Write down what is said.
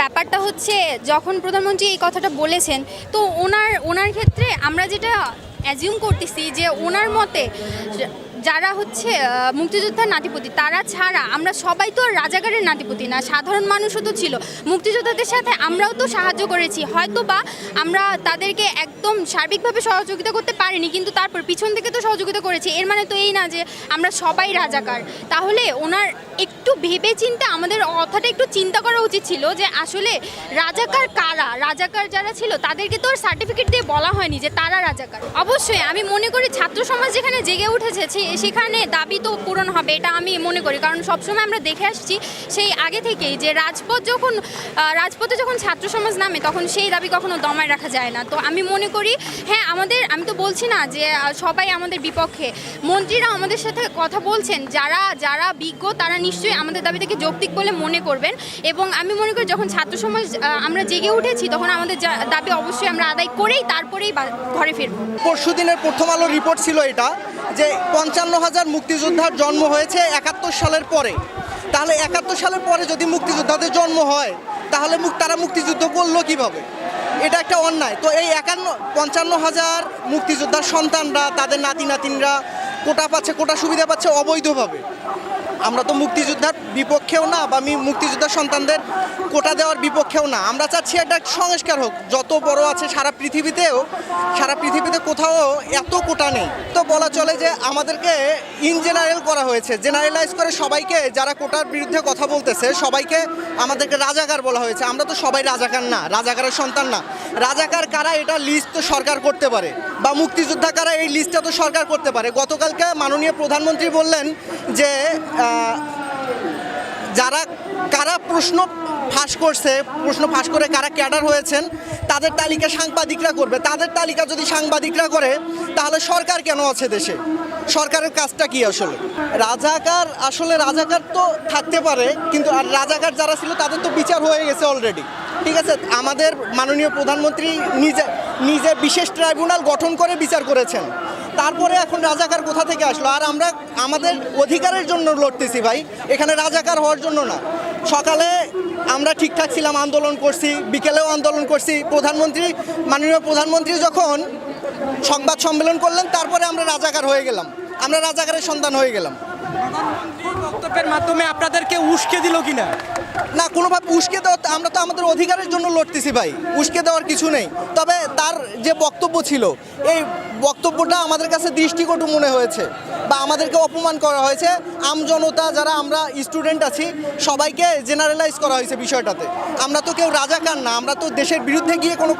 ব্যাপারটা হচ্ছে, যখন প্রধানমন্ত্রী এই কথাটা বলেছেন, তো ওনার ওনার ক্ষেত্রে আমরা যেটা অ্যাজিউম করতেছি যে ওনার মতে যারা হচ্ছে মুক্তিযোদ্ধার নাতিপতি, তারা ছাড়া আমরা সবাই তো আর রাজাকারের নাতিপতি না, সাধারণ মানুষও তো ছিল। মুক্তিযোদ্ধাদের সাথে আমরাও তো সাহায্য করেছি হয়তো বা আমরা তাদেরকে একদম সার্বিকভাবে সহযোগিতা করতে পারিনি, কিন্তু তারপর পিছন থেকে তো সহযোগিতা করেছি। এর মানে তো এই না যে আমরা সবাই রাজাকার। তাহলে ওনার একটু ভেবে চিন্তে আমাদের কথাটা একটু চিন্তা করা উচিত ছিল যে আসলে রাজাকার কারা? রাজাকার যারা ছিল, তাদেরকে তো আর সার্টিফিকেট দিয়ে বলা হয়নি যে তারা রাজাকার। অবশ্যই আমি মনে করি ছাত্র সমাজ যেখানে জেগে উঠেছে সেখানে দাবি তো পূরণ হবে, এটা আমি মনে করি। কারণ সবসময় আমরা দেখে আসছি সেই আগে থেকেই যে রাজপথ যখন রাজপথে যখন ছাত্র সমাজ নামে, তখন সেই দাবি কখনো দমায় রাখা যায় না। তো আমি মনে করি হ্যাঁ আমাদের, আমি তো বলছি না যে সবাই আমাদের বিপক্ষে। মন্ত্রীরা আমাদের সাথে কথা বলছেন, যারা যারা বিজ্ঞ, তারা নিশ্চয়ই আমাদের দাবি থেকে যৌক্তিক বলে মনে করবেন। এবং আমি মনে করি যখন ছাত্র সমাজ আমরা জেগে উঠেছি, তখন আমাদের দাবি অবশ্যই আমরা আদায় করেই তারপরেই ঘরে ফিরবো। পরশু দিনের প্রথম আলো রিপোর্ট ছিল এটা। যে পঞ্চান্ন হাজার মুক্তিযোদ্ধার জন্ম হয়েছে একাত্তর সালের পরে। তাহলে একাত্তর সালের পরে যদি মুক্তিযোদ্ধাদের জন্ম হয়, তাহলে তারা মুক্তিযুদ্ধ করল কীভাবে? এটা একটা অন্যায়। তো এই একান্ন, পঞ্চান্ন হাজার মুক্তিযোদ্ধার সন্তানরা, তাদের নাতি নাতিনরা কোটা পাচ্ছে, কোটা সুবিধা পাচ্ছে অবৈধভাবে। আমরা তো মুক্তিযোদ্ধার বিপক্ষেও না বা আমি মুক্তিযোদ্ধার সন্তানদের কোটা দেওয়ার বিপক্ষেও না। আমরা চাচ্ছি একটা সংস্কার হোক। যত বড় আছে সারা পৃথিবীতেও, সারা পৃথিবীতে কোথাও এত কোটা নেই। তো বলা চলে যে আমাদেরকে ইন জেনারেল করা হয়েছে। জেনারেলাইজ করে সবাইকে যারা কোটার বিরুদ্ধে কথা বলতেছে, সবাইকে আমাদেরকে রাজাকার বলা হয়েছে। আমরা তো সবাই রাজাকার না, রাজাকারের সন্তান না। রাজাকার কারা এটা লিস্ট তো সরকার করতে পারে। বা মুক্তিযোদ্ধা কারা এই লিস্টটা তো সরকার করতে পারে। গতকালকে মাননীয় প্রধানমন্ত্রী বললেন যে যারা, কারা প্রশ্ন ফাঁস করছে, প্রশ্ন ফাঁস করে কারা ক্যাডার হয়েছেন, তাদের তালিকা সাংবাদিকরা করবে। তাদের তালিকা যদি সাংবাদিকরা করে, তাহলে সরকার কেন আছে দেশে? সরকারের কাজটা কি আসলে? রাজাকার আসলে রাজাকার তো থাকতে পারে, কিন্তু আর রাজাকার যারা ছিল, তাদের তো বিচার হয়ে গেছে অলরেডি ঠিক আছে? আমাদের মাননীয় প্রধানমন্ত্রী নিজে নিজে বিশেষ ট্রাইব্যুনাল গঠন করে বিচার করেছেন। তারপরে এখন রাজাকার কোথা থেকে আসলো? আর আমরা আমাদের অধিকারের জন্য লড়তেছি ভাই। এখানে রাজাকার হওয়ার জন্য না। সকালে আমরা ঠিকঠাক ছিলাম, আন্দোলন করছি, বিকেলেও আন্দোলন করছি। প্রধানমন্ত্রী, মাননীয় প্রধানমন্ত্রী যখন সংবাদ সম্মেলন করলেন, তারপরে আমরা রাজাকার হয়ে গেলাম। আমরা রাজাকারের সন্তান হয়ে গেলাম। বক্তব্যের মাধ্যমে আপনাদেরকে উস্কে দিল কিনা? না, কোনোভাবে উস্কে দেওয়া আমরা তো আমাদের অধিকারের জন্য লড়তেছি ভাই। উস্কে দেওয়ার কিছু নেই। তবে তার যে বক্তব্য ছিল, এই বক্তব্যটা আমাদের কাছে দৃষ্টিকটু মনে হয়েছে বা আমাদেরকে অপমান করা হয়েছে। আমজনতা যারা আমরা স্টুডেন্ট আছি, সবাইকে জেনারেলাইজ করা হয়েছে বিষয়টাতে। আমরা তো কেউ রাজাকার না, আমরা তো দেশের বিরুদ্ধে গিয়ে কোনো